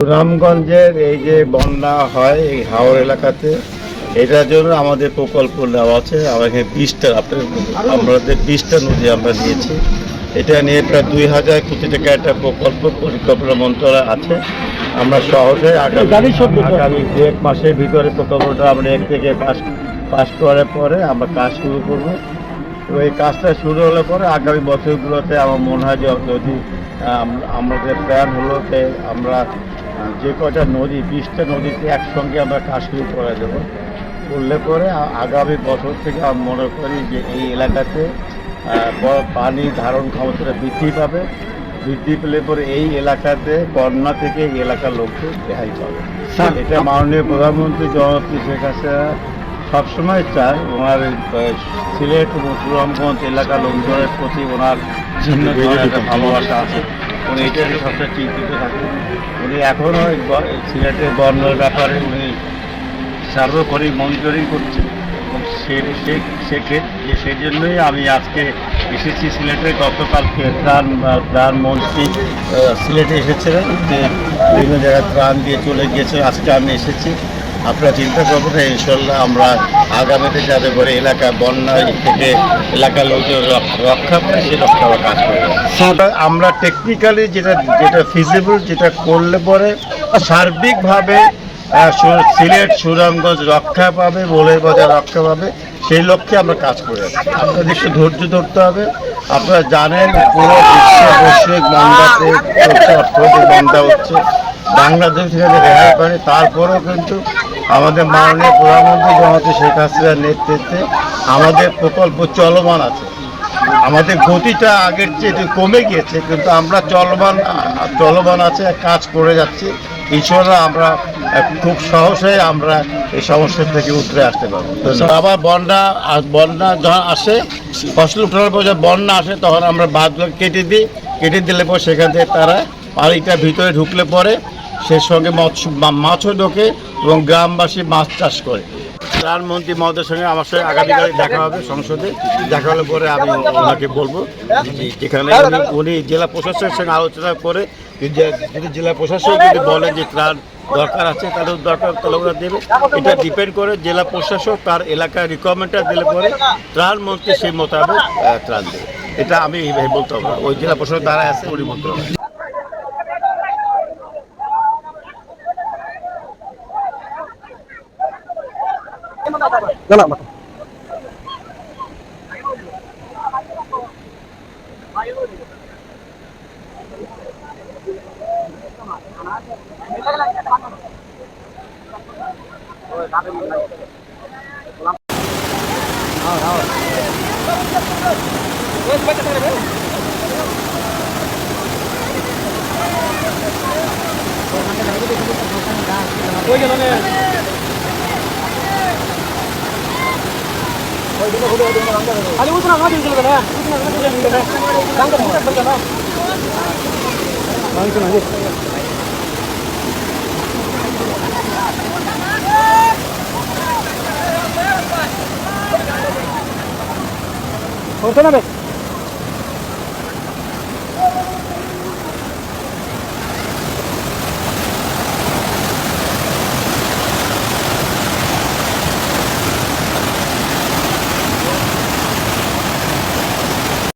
সুনামগঞ্জের এই যে বন্যা হয় এই হাওড় এলাকাতে এটার জন্য আমাদের প্রকল্প নেওয়া আছে। আমরা এখানে বিশটা আমাদের বিশটা নদী আমরা নিয়েছি। এটা নিয়ে প্রায় দুই হাজার কোটি টাকা একটা প্রকল্প পরিকল্পনা মন্ত্রণালয় আছে। আমরা সহজে আগামী আগামী দু এক মাসের ভিতরে প্রকল্পটা আমরা এক থেকে পাস পাস করার পরে আমরা কাজ শুরু করব। তো এই কাজটা শুরু হলে পরে আগামী বছরগুলোতে আমার মনে হয় যে যদি আমাদের প্ল্যান হলো যে আমরা যে কটা নদী বিশটা নদীতে একসঙ্গে আমরা কাজ শুরু করে দেবো করলে পরে আগামী বছর থেকে আমি মনে করি যে এই এলাকাতে পানি ধারণ ক্ষমতাটা বৃদ্ধি পাবে। বৃদ্ধি পেলে পরে এই এলাকাতে বন্যা থেকে এই এলাকার লোককে রেহাই পাবে। এটা মাননীয় প্রধানমন্ত্রী জনপ্রিয় শেখ হাসিনা সবসময় চায় ওনার সিলেট এবং সুনামগঞ্জ এলাকার লোকজনের প্রতি ওনার ভালোবাসা আছে। উনি এটা সবসময় চিন্তিত থাকেন উনি এখনও সিলেটের বন্যার ব্যাপারে উনি সার্বক্ষণিক মনিটরিং করছে এবং সে সে- সেক্ষেত্রে সেই জন্যই আমি আজকে এসেছি সিলেটে। গতকালকে ত্রাণ ত্রাণ মন্ত্রী সিলেটে এসেছিলেন যে বিভিন্ন জায়গায় ত্রাণ দিয়ে চলে গিয়েছে। আজকে আমি এসেছি। আপনারা চিন্তা করবেন ইনশাল্লাহ আমরা আগামীতে যাতে করে এলাকা বন্যা থেকে এলাকার লোকজন রক- রক্ষা পায়, সে রক্ষা কাজ করব। আমরা টেকনিক্যালি যেটা যেটা ফিজিবল যেটা করলে পরে সার্বিকভাবে সিলেট, সুনামগঞ্জ রক্ষা পাবে বলে বাজার রক্ষা পাবে, সেই লক্ষ্যে আমরা কাজ করে আছি। আপনাদের একটু ধৈর্য ধরতে হবে। আপনারা জানেন, পুরো বিশ্ব বৈশ্বিক মন্দাতে অর্থনৈতিক মন্দা হচ্ছে। বাংলাদেশ থেকে রেহাই পারে তারপরেও কিন্তু আমাদের মাননীয় প্রধানমন্ত্রী জনতা শেখ হাসিনার নেতৃত্বে আমাদের প্রকল্প চলমান আছে। আমাদের গতিটা আগের চেয়ে কমে গিয়েছে, কিন্তু আমরা চলমান চলমান আছে, কাজ করে যাচ্ছি। ইনশাল্লাহ আমরা খুব সহজে আমরা এই সমস্যা থেকে উঠে আসতে পারব। আবার বন্যা বন্যা যখন আসে, ফসল উঠানোর পর যখন বন্যা আসে, তখন আমরা বাঁধগুলো কেটে দিই। কেটে দিলে পর সেখান থেকে তারা পানিটা ভিতরে ঢুকলে পরে সে সঙ্গে মৎস্য মাছও ঢোকে এবং গ্রামবাসী মাছ চাষ করে। প্রধানমন্ত্রী মহোদয়ের সঙ্গে আমার সঙ্গে আগামীকালে দেখা হবে সংসদে। দেখা হলে পরে আমি ওনাকে বলব। যেখানে উনি- জেলা প্রশাসনের সঙ্গে আলোচনা করে যদি জেলা প্রশাসক যদি বলে যে ত্রাণ দরকার আছে তাহলে দরকার তাহলে ওরা দেবে। এটা ডিপেন্ড করে জেলা প্রশাসক তার এলাকার রিকোয়ারমেন্টটা দিলে পরে ত্রাণ সেই মোতাবেক ত্রাণ দেবে। এটা আমি বলতে পারব। ওই জেলা প্রশাসক দ্বারা আছে, উনি না না মাথা ওই গেল அது ஊற்றினா மாதிரி இருக்கிறதுல வாங்கிக்கணும் சொன்னா